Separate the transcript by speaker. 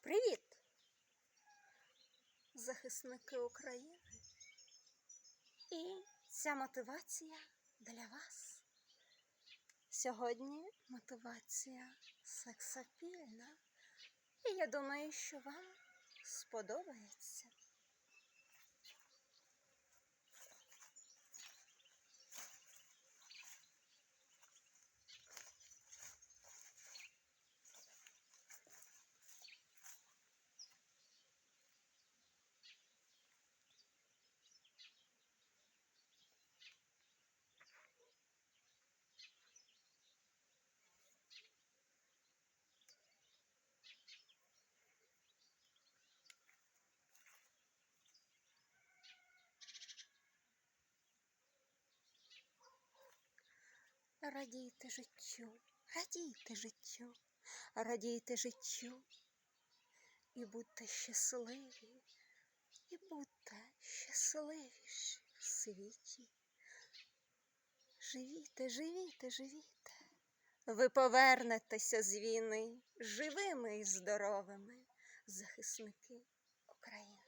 Speaker 1: Привіт! Захисники України. І ця мотивація для вас. Сьогодні мотивація сексапільна. І я думаю, що вам сподобається. Радійте життю, радійте життю, радійте життю. І будьте щасливі, і будьте щасливіші в світі. Живіте, живіте, живіте. Ви повернетеся з війни живими і здоровими, захисники України.